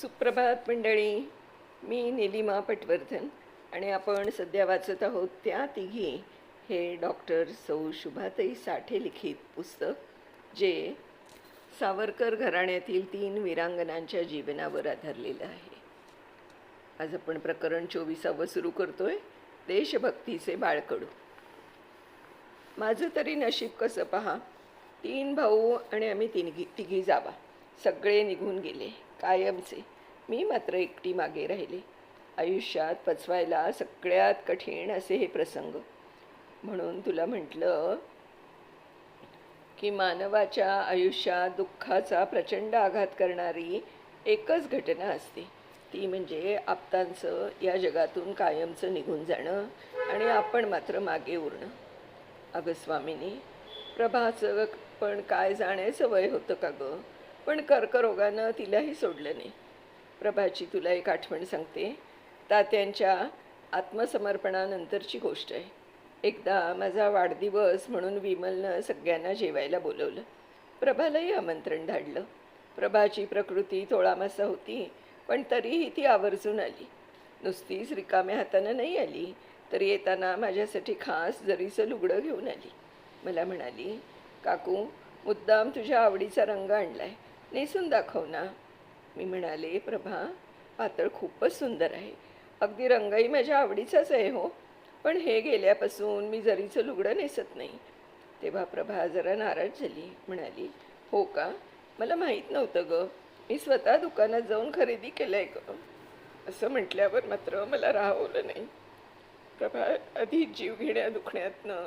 सुप्रभात मंडळी. मी निलिमा पटवर्धन आणि आपण सध्या वाचत आहोत त्या तिघी. हे डॉक्टर सौ शुभाताई साठे लिखित पुस्तक जे सावरकर घराण्यातील तीन वीरांगनांच्या जीवनावर आधारलेलं आहे. आज आपण प्रकरण चोवीसावं सुरू करतोय. देशभक्तीचे बाळकडू. माझं तरी नशीब कसं पहा? तीन भाऊ आणि आम्ही तिघी तिघी जावा. सगळे निघून गेले. कायमचे. मी मात्र एकटी मागे राहिले. आयुष्यात पचवायला सगळ्यात कठीण असे हे प्रसंग. म्हणून तुला म्हटलं की मानवाच्या आयुष्यात दुःखाचा प्रचंड आघात करणारी एकच घटना असते. ती म्हणजे आप्तांचं या जगातून कायमचं निघून जाणं आणि आपण मात्र मागे उरणं. अगं स्वामिनी प्रभाचं पण काय जाण्याचं वय होतं का गं? पण कर्करोगानं तिलाही सोडलं नाही. प्रभाची तुला एक आठवण सांगते. तात्यांच्या आत्मसमर्पणानंतरची गोष्ट आहे. एकदा माझा वाढदिवस म्हणून विमलनं सगळ्यांना जेवायला बोलवलं. प्रभालाही आमंत्रण धाडलं. प्रभाची प्रकृती तोळामासा होती पण तरीही ती आवर्जून आली. नुसतीच रिकाम्या हातानं नाही आली तर येताना माझ्यासाठी खास जरीचं लुगडं घेऊन आली. मला म्हणाली काकू मुद्दाम तुझ्या आवडीचा रंग आणला आहे नेसून दाखव ना. मी म्हणाले प्रभा पातळ खूपच सुंदर आहे. अगदी रंगही माझ्या आवडीचाच आहे हो. पण हे गेल्यापासून मी जरीचं लुगडं नेसत नाही. तेव्हा प्रभा जरा नाराज झाली. म्हणाली हो का? मला माहीत नव्हतं ग. मी स्वतः दुकानात जाऊन खरेदी केलं आहे ग. असं म्हटल्यावर मात्र मला राहवलं नाही. प्रभा आधी जीव घेण्या दुखण्यातनं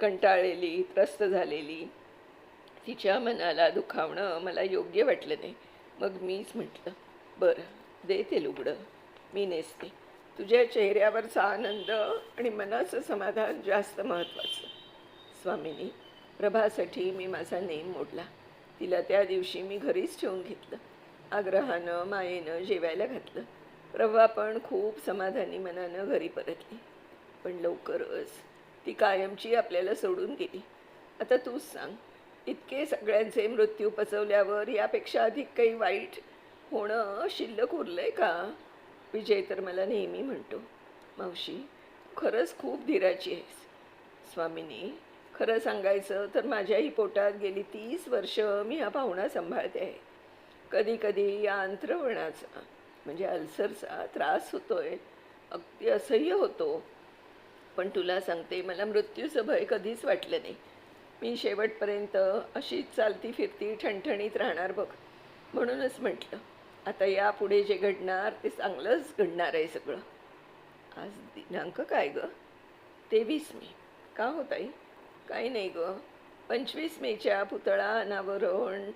कंटाळलेली त्रस्त झालेली तिच्या मनाला दुखावणं मला योग्य वाटलं नाही. मग मीच म्हटलं बरं दे ते लुगडं मी नेसते. तुझ्या चेहऱ्यावरचा आनंद आणि मनाचं समाधान जास्त महत्त्वाचं. स्वामिनी प्रभासाठी मी माझा नेम मोडला. तिला त्या दिवशी मी घरीच ठेवून घेतलं. आग्रहानं मायेनं जेवायला घातलं. प्रभा पण खूप समाधानी मनानं घरी परतली. पण लवकरच ती कायमची आपल्याला सोडून गेली. आता तूच सांग इतके सगळ्यांचे मृत्यू पचवल्यावर यापेक्षा अधिक काही वाईट होणं शिल्लक उरलंय का? विजय तर मला नेहमी म्हणतो मावशी खरंच खूप धीराची आहेस. स्वामिनी खरं सांगायचं तर माझ्याही पोटात गेली तीस वर्ष मी हा पाहुणा सांभाळते आहे. कधी कधी या अंतरवणाचा म्हणजे अल्सरचा त्रास होतोय. अगदी असह्य होतो. पण तुला सांगते मला मृत्यूचं भय कधीच वाटलं नाही. मी शेवटपर्यंत अशीच चालती फिरती ठणठणीत राहणार बघ. म्हणूनच म्हटलं आता यापुढे जे घडणार ते चांगलंच घडणार आहे सगळं. आज दिनांक काय गं? तेवीस मे. का होताई काही नाही गं. पंचवीस मेच्या पुतळा अनावरण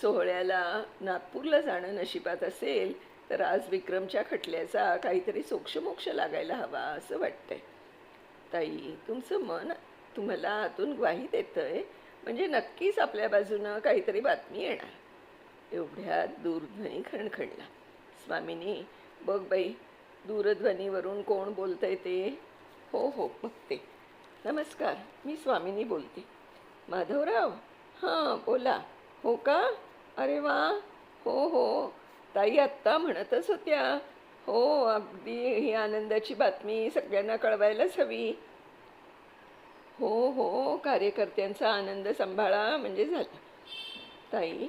सोहळ्याला नागपूरला जाणं नशिबात असेल तर आज विक्रमच्या खटल्याचा काहीतरी सोक्षमोक्ष लागायला हवा असं वाटतंय. ताई तुमचं मन तुम्हाला आतून ग्वाही देतंय. म्हणजे नक्कीच आपल्या बाजूनं काहीतरी बातमी येणार. एवढ्यात दूरध्वनी खणखणला. स्वामिनी बघ बाई दूरध्वनीवरून कोण बोलतंय ते? हो हो बघते. नमस्कार मी स्वामिनी बोलते. माधवराव? हां बोला. हो का? अरे वा! हो हो. ताई आत्ता म्हणतच होत्या. हो अगदी ही आनंदाची बातमी सगळ्यांना कळवायलाच हवी. हो हो कार्यकर्त्यांचा आनंद सांभाळा म्हणजे झाला. ताई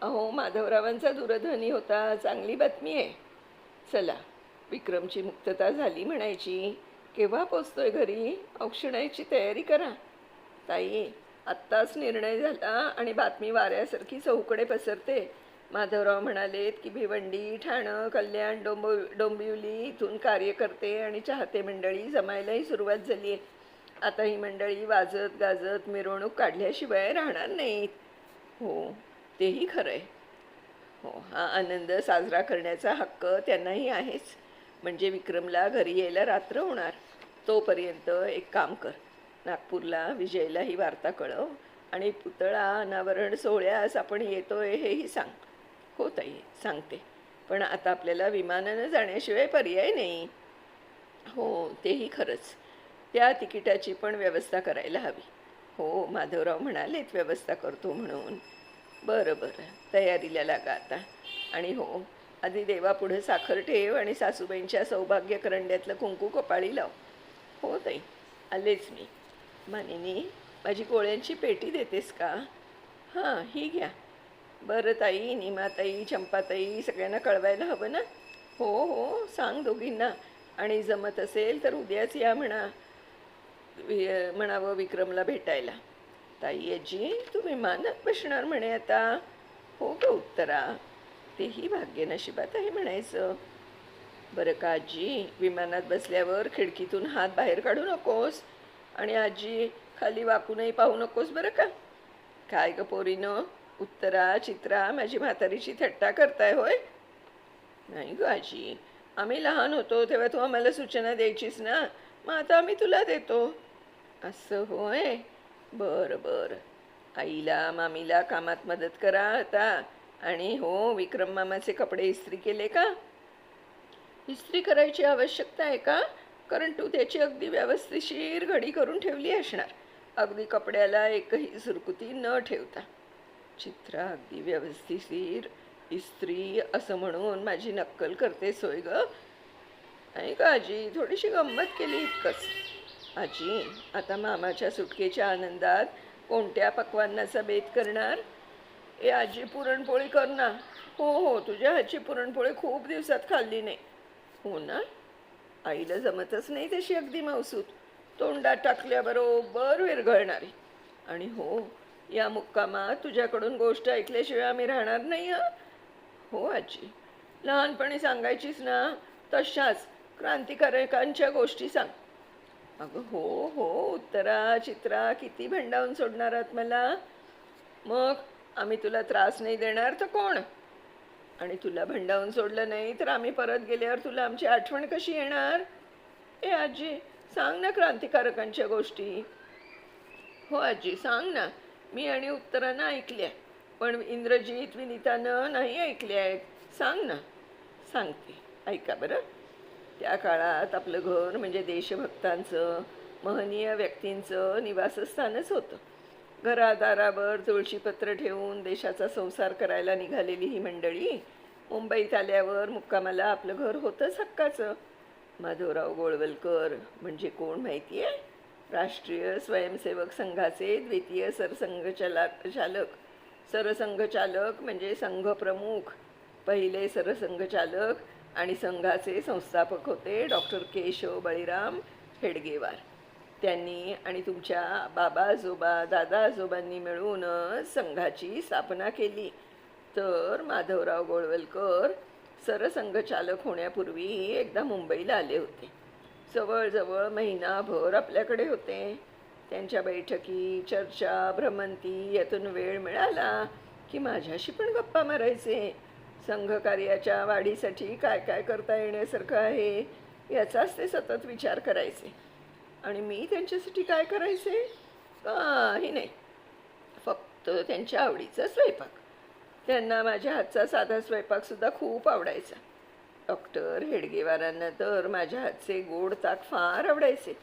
अहो माधवरावांचा दूरध्वनी होता चांगली बातमी आहे. चला विक्रमची मुक्तता झाली म्हणायची. केव्हा पोचतोय घरी? औक्षणाची तयारी करा. ताई आत्ताच निर्णय झाला आणि बातमी वाऱ्यासारखी चौकडे पसरते. माधवराव म्हणालेत की भिवंडी ठाणं कल्याण डोंब डोंबिवली इथून कार्यकर्ते आणि चाहते मंडळी जमायलाही सुरुवात झाली आहे. आता ही मंडळी वाजत गाजत मिरवणूक काढल्याशिवाय राहणार नाहीत. हो तेही खरं आहे हो हा आनंद साजरा करण्याचा हक्क त्यांनाही आहेच. म्हणजे विक्रमला घरी यायला रात्र होणार. तोपर्यंत एक काम कर. नागपूरला विजयला ही वार्ता कळव आणि पुतळा अनावरण सोहळ्यास आपण येतोय हेही सांग. हो ताई सांगते. पण आता आपल्याला विमानानं जाण्याशिवाय पर्याय नाही. हो तेही खरंच. त्या तिकिटाची पण व्यवस्था करायला हवी. हो माधवराव म्हणालेत व्यवस्था करतो म्हणून. बरं बरं. तयारीला लागा आता. आणि हो आधी देवापुढे साखर ठेव आणि सासूबाईंच्या सौभाग्य करंड्यातलं कुंकू कपाळी लाव. हो ताई. आलेच मी. मानिनी माझी गोळ्यांची पेटी देतेस का? हां ही घ्या. बरं ताई. निमाताई चंपाताई सगळ्यांना कळवायला हवं ना? हो हो. सांग दोघींना. आणि जमत असेल तर उद्याच या म्हणा. म्हणावं विक्रमला भेटायला. ताई आजी तू विमानात बसणार म्हणे आता. हो ग उत्तरा. तेही भाग्य नशिबात आहे म्हणायचं. बरं का आजी विमानात बसल्यावर खिडकीतून हात बाहेर काढू नकोस. आणि आजी खाली वाकूनही पाहू नकोस बरं का? काय ग पोरीनं उत्तरा चित्रा माझी म्हातारीची थट्टा करताय होय? नाही ग आजी. आम्ही लहान होतो तेव्हा तू आम्हाला सूचना द्यायचीस ना. मग आता आम्ही तुला देतो. असं होय? बरं बरं. आईला मामीला कामात मदत करा आता. आणि हो विक्रम मामाचे कपडे इस्त्री केले का? इस्त्री करायची आवश्यकता आहे का? कारण तू त्याची अगदी व्यवस्थिशीर घडी करून ठेवली असणार. अगदी कपड्याला एकही सुरकुती न ठेवता. चित्रा अगदी व्यवस्थिशीर. इस्त्री असं म्हणून माझी नक्कल करते सोय ग? आणि का आजी थोडीशी गंमत केली इतकंच? आजी आता मामाच्या सुटकेच्या आनंदात कोणत्या पक्वांनाचा बेत करणार? ए आजी पुरणपोळी कर ना. हो हो तुझ्या हातची पुरणपोळी खूप दिवसात खाल्ली नाही. हो ना? आईला जमतच नाही तशी अगदी मावसूत. तोंडात टाकल्याबरोबर विरघळणारी. आणि हो या मुक्कामात तुझ्याकडून गोष्ट ऐकल्याशिवाय आम्ही राहणार नाही हो? आजी. लहानपणी सांगायचीच ना तशाच क्रांतिकारकांच्या गोष्टी सांग. अगं हो हो उत्तरा चित्रा किती भंडावून सोडणार आहात मला? मग आम्ही तुला त्रास नाही देणार तर कोण? आणि तुला भंडावून सोडलं नाही तर आम्ही परत गेल्यावर तुला आमची आठवण कशी येणार? ए आजी सांग ना क्रांतिकारकांच्या गोष्टी. हो आजी सांग ना. मी आणि उत्तरानं ऐकल्या पण इंद्रजीत विनितानं नाही ऐकल्या आहेत. सांग ना. सांगते. ऐका बरं. त्या काळात आपलं घर म्हणजे देशभक्तांचं महनीय व्यक्तींचं निवासस्थानच होतं. घरादारावर तुळशीपत्र ठेवून देशाचा संसार करायला निघालेली ही मंडळी मुंबईत आल्यावर मुक्कामाला आपलं घर होतंच हक्काचं. माधवराव गोळवलकर म्हणजे कोण माहिती आहे राष्ट्रीय स्वयंसेवक संघाचे द्वितीय सरसंघचालक. चालक सरसंघचालक म्हणजे संघप्रमुख. पहिले सरसंघचालक आणि संघाचे संस्थापक होते डॉक्टर केशव बळीराम हेडगेवार. त्यांनी आणि तुमच्या बाबा आजोबा दादा आजोबांनी मिळून संघाची स्थापना केली. तर माधवराव गोळवलकर सरसंघचालक होण्यापूर्वी एकदा मुंबईला आले होते. जवळजवळ महिनाभर आपल्याकडे होते. त्यांच्या बैठकी चर्चा भ्रमंती यातून वेळ मिळाला की माझ्याशी पण गप्पा मारायचे. संघकार्याच्या वाढीसाठी काय काय करता येण्यासारखं आहे याचाच ते सतत विचार करायचे. आणि मी त्यांच्यासाठी काय करायचे? काही नाही. फक्त त्यांच्या आवडीचा स्वयंपाक. त्यांना माझ्या हातचा साधा स्वयंपाकसुद्धा खूप आवडायचा. डॉक्टर हेडगेवारांना तर माझ्या हातचे गोड ताक फार आवडायचे.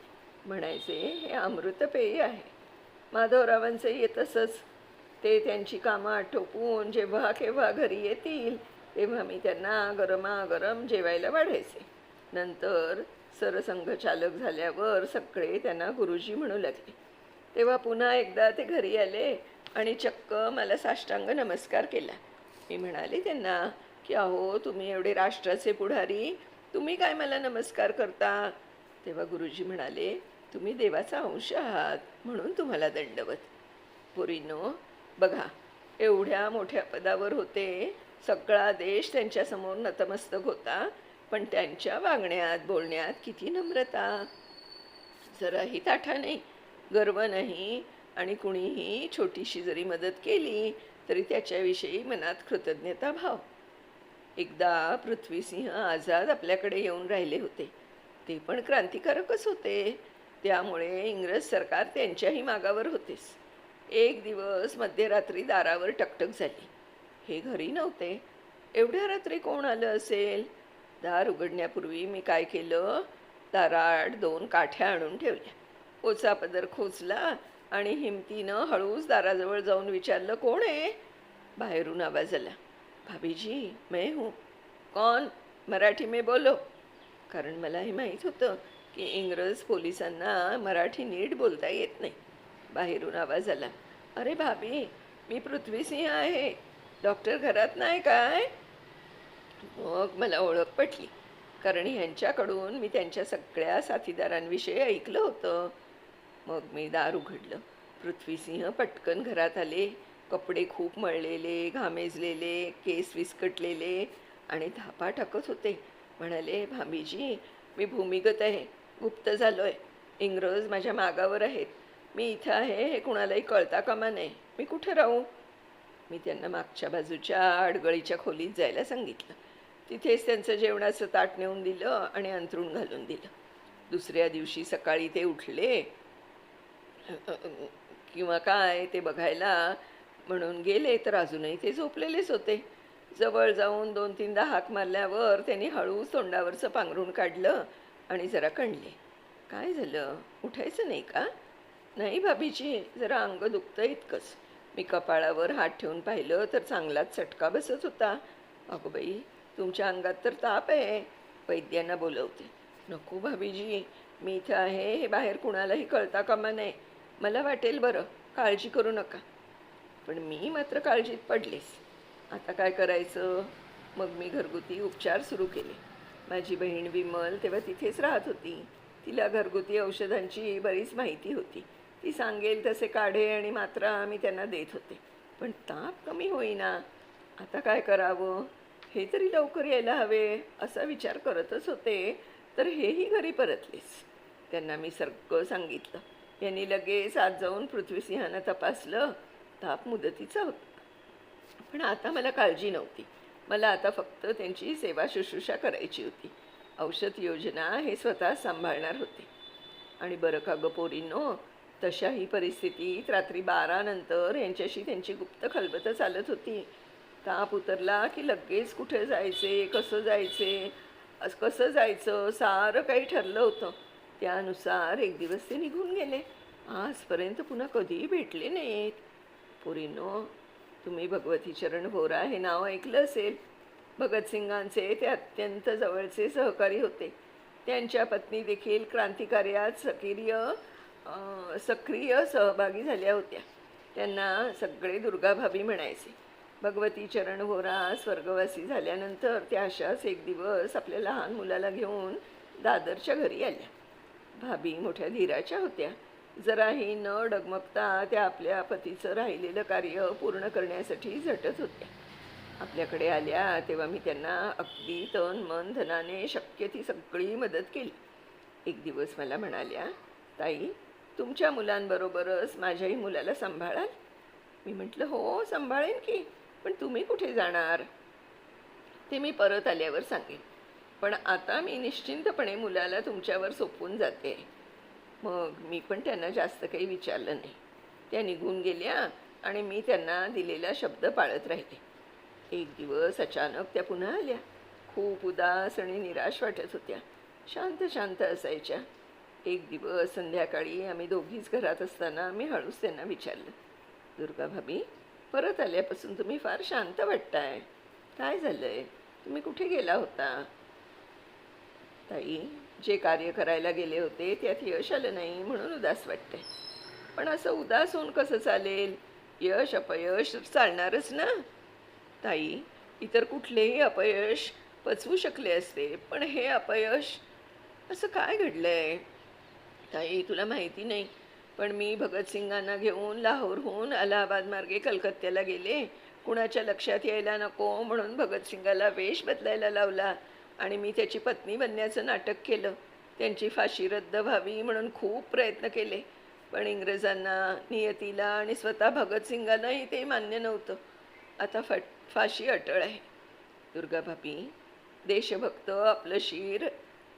म्हणायचे हे अमृतपेय आहे. माधवरावांचंही तसंच. ते त्यांची कामं आटोपून जेव्हा केव्हा घरी येतील तेव्हा मी त्यांना गरमागरम जेवायला वाढायचे. नंतर सरसंघचालक झाल्यावर सगळे त्यांना गुरुजी म्हणू लागले. तेव्हा पुन्हा एकदा ते घरी आले आणि चक्क मला साष्टांग नमस्कार केला. मी म्हणाले त्यांना की अहो तुम्ही एवढे राष्ट्राचे पुढारी तुम्ही काय मला नमस्कार करता? तेव्हा गुरुजी म्हणाले तुम्ही देवाचा अंश आहात म्हणून तुम्हाला दंडवत. पुरीनो बघा एवढ्या मोठ्या पदावर होते सगळा देश त्यांच्यासमोर नतमस्तक होता पण त्यांच्या वागण्यात बोलण्यात किती नम्रता. जराही ताठा नाही गर्व नाही आणि कुणीही छोटीशी जरी मदत केली तरी त्याच्याविषयी मनात कृतज्ञता भाव. एकदा पृथ्वीसिंह आझाद आपल्याकडे येऊन राहिले होते. ते पण क्रांतिकारकच होते. त्यामुळे इंग्रज सरकार त्यांच्याही मागावर होतेच. एक दिवस मध्यरात्री दारावर टकटक झाली. हे घरी नव्हते. एवढ्या रात्री कोण आलं असेल? दार उघडण्यापूर्वी मी काय केलं? दाराआड दोन काठ्या आणून ठेवल्या. ओचा पदर खोचला आणि हिमतीनं हळूच दाराजवळ जाऊन विचारलं कोण आहे? बाहेरून आवाज आला भाभीजी मैं हूँ. कौन? मराठी में बोलो. कारण मला हे माहीत होतं की इंग्रज पोलिसांना मराठी नीट बोलता येत नाही. बाहेरून आवाज आला अरे भाभी मी पृथ्वीसिंह आहे. डॉक्टर घरात नाही काय? मग मला ओळख पटली. कारण ह्यांच्याकडून मी त्यांच्या सगळ्या साथीदारांविषयी ऐकलं होतं. मग मी दार उघडलं पृथ्वीसिंह पटकन घरात आले. कपडे खूप मळलेले घामेजलेले केस विस्कटलेले आणि धापा टाकत होते. म्हणाले भाभीजी मी भूमिगत आहे. गुप्त झालो आहे इंग्रज माझ्या मागावर आहेत. मी इथं आहे हे कुणालाही कळता कामा नये. मी कुठे राहू? मी त्यांना मागच्या बाजूच्या अडगळीच्या खोलीत जायला सांगितलं. तिथेच त्यांचं जेवणाचं ताट नेऊन दिलं आणि अंथरूण घालून दिलं. दुसऱ्या दिवशी सकाळी ते उठले. किंवा काय ते बघायला. म्हणून गेले तर अजूनही ते झोपलेलेच होते. जवळ जाऊन दोन तीनदा हाक मारल्यावर त्यांनी हळूच तोंडावरचं पांघरून काढलं आणि जरा कणले. काय झालं? उठायचं नाही का? नाही भाभीजी. जरा अंग दुखतं इतकंच. मी कपाळावर हात ठेवून पाहिलं तर चांगलाच चटका बसत होता. अगो बाई तुमच्या अंगात तर ताप आहे वैद्यांना बोलवते. नको भाभीजी मी इथं आहे हे बाहेर कुणालाही कळता कामा नये. मला वाटेल बरं काळजी करू नका. पण मी मात्र काळजीत पडलेस आता काय करायचं? मग मी घरगुती उपचार सुरू केले. माझी बहीण विमल तेव्हा तिथेच राहत होती. तिला घरगुती औषधांची बरीच माहिती होती. ती सांगेल तसे काढे आणि मात्रा आम्ही त्यांना देत होते. पण ताप कमी होईना. आता काय करावं? हे तरी लवकर यायला हवे असा विचार करतच होते. तर हेही घरी परतलेच त्यांना मी सगळं सांगितलं. यांनी लगेच आज जाऊन पृथ्वीसिंहानं तपासलं. ताप मुदतीचा होता. पण आता मला काळजी नव्हती. मला आता फक्त त्यांची सेवा शुश्रूषा करायची होती. औषध योजना हे स्वतः सांभाळणार होते. आणि बरं का गं पोरींनो तशाही परिस्थितीत रात्री बारानंतर यांच्याशी त्यांची गुप्त खलबतं चालत होती. ताप उतरला की लगेच कुठे जायचे कसं जायचे अस कसं जायचं सारं काही ठरलं होतं. त्यानुसार एक दिवस ते निघून गेले. आजपर्यंत पुन्हा कधीही भेटले नाहीत. पुरीनो तुम्ही भगवती चरण व्होरा हे नाव ऐकलं असेल. भगतसिंगांचे ते अत्यंत जवळचे सहकारी होते. त्यांच्या पत्नी देखील क्रांतिकार्यात सक्रिय सक्रिय सहभागी झाल्या होत्या. त्यांना सगळे दुर्गाभाभी म्हणायचे. भगवती चरण होरा स्वर्गवासी झाल्यानंतर त्या अशाच एक दिवस आपल्या लहान मुलाला घेऊन दादरच्या घरी आल्या. भाभी मोठ्या धीराच्या होत्या. जराही न डगमगता त्या आपल्या पतीचं राहिलेलं कार्य पूर्ण करण्यासाठी झटत होत्या. आपल्याकडे आल्या तेव्हा मी त्यांना अगदी तन मन धनाने शक्य ती सगळी मदत केली. एक दिवस मला म्हणाल्या ताई तुमच्या मुलांबरोबरच माझ्याही मुलाला सांभाळाल? मी म्हटलं हो सांभाळेन की पण तुम्ही कुठे जाणार? ते मी परत आल्यावर सांगेन. पण आता मी निश्चिंतपणे मुलाला तुमच्यावर सोपवून जाते. मग मी पण त्यांना जास्त काही विचारलं नाही. त्या निघून गेल्या आणि मी त्यांना दिलेला शब्द पाळत राहिले. एक दिवस अचानक त्या पुन्हा आल्या. खूप उदास आणि निराश वाटत होत्या. शांत शांत असायच्या. एक दिवस संध्याकाळी आम्ही दोघीच घरात असताना मी हळूच त्यांना विचारलं दुर्गा भाभी परत आल्यापासून तुम्ही फार शांत वाटताय. काय झालंय? तुम्ही कुठे गेला होता? ताई जे कार्य करायला गेले होते त्यात यश आलं नाही म्हणून उदास वाटतंय. पण असं उदास होऊन कसं चालेल? यश अपयश चालणारच ना? ताई इतर कुठलेही अपयश पचवू शकले असते पण हे अपयश असं काय घडलंय? ताई तुला माहिती नाही. पण मी भगतसिंगांना घेऊन लाहोरहून अलाहाबाद मार्गे कलकत्त्याला गेले. कुणाच्या लक्षात यायला नको म्हणून भगतसिंगाला वेश बदलायला लावला आणि मी त्याची पत्नी बनण्याचं नाटक केलं. त्यांची फाशी रद्द व्हावी म्हणून खूप प्रयत्न केले. पण इंग्रजांना नियतीला आणि स्वतः भगतसिंगांनाही ते मान्य नव्हतं. आता फट फाशी अटळ आहे. दुर्गाभापी देशभक्त आपलं शिर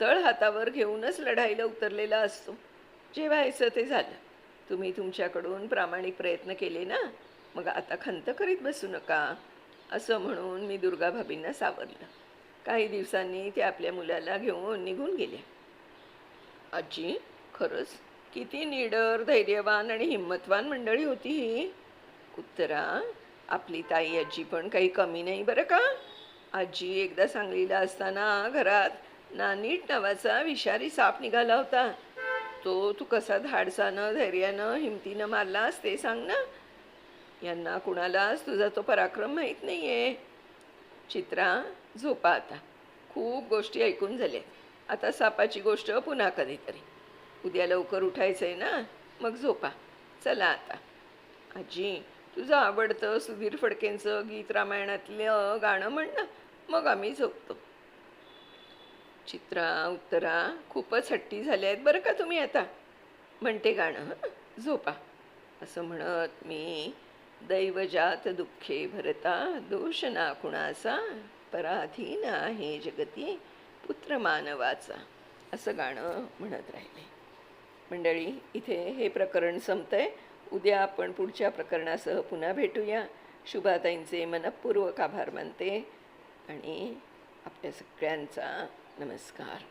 तळ हातावर घेऊनच लढाईला उतरलेला असतो. जे व्हायचं ते झालं तुम्ही तुमच्याकडून प्रामाणिक प्रयत्न केले ना? मग आता खंत करीत बसू नका असं म्हणून मी दुर्गाभाबींना सावरलं. काही दिवसांनी ते आपल्या मुलाला घेऊन निघून गेले. आजी खरंच किती निडर धैर्यवान आणि हिंमतवान मंडळी होती ही. उत्तरा आपली ताई आजी पण काही कमी नाही बरं का? आजी एकदा सांगलीला असताना घरात नानीट नावाचा विषारी साप निघाला होता. तो तू कसा धाडसानं धैर्यानं हिमतीनं मारलास ते सांग ना. यांना कुणालाच तुझा तो पराक्रम माहीत नाही आहे चित्रा झोपा आता. खूप गोष्टी ऐकून झाल्या आता सापाची गोष्ट पुन्हा कधीतरी. उद्या लवकर उठायचं आहे ना. मग झोपा. चला आता. आजी तुझं आवडतं सुधीर फडकेंचं गीत रामायणातलं गाणं म्हण ना. मग आम्ही झोपतो. चित्रा उत्तरा खूपच हट्टी झाले आहेत बरं का तुम्ही आता. म्हणते गाणं झोपा. असं म्हणत मी दैवजात दुःखे भरता दोष ना कुणाचा पराधीन आहे जगती पुत्र मानवाचा. असं गाणं म्हणत राहिले. मंडळी इथे हे प्रकरण संपतंय. उद्या आपण पुढच्या प्रकरणासह पुन्हा भेटूया. शुभाताईंचे मनपूर्वक आभार मानते आणि आपल्या सगळ्यांचा नमस्कार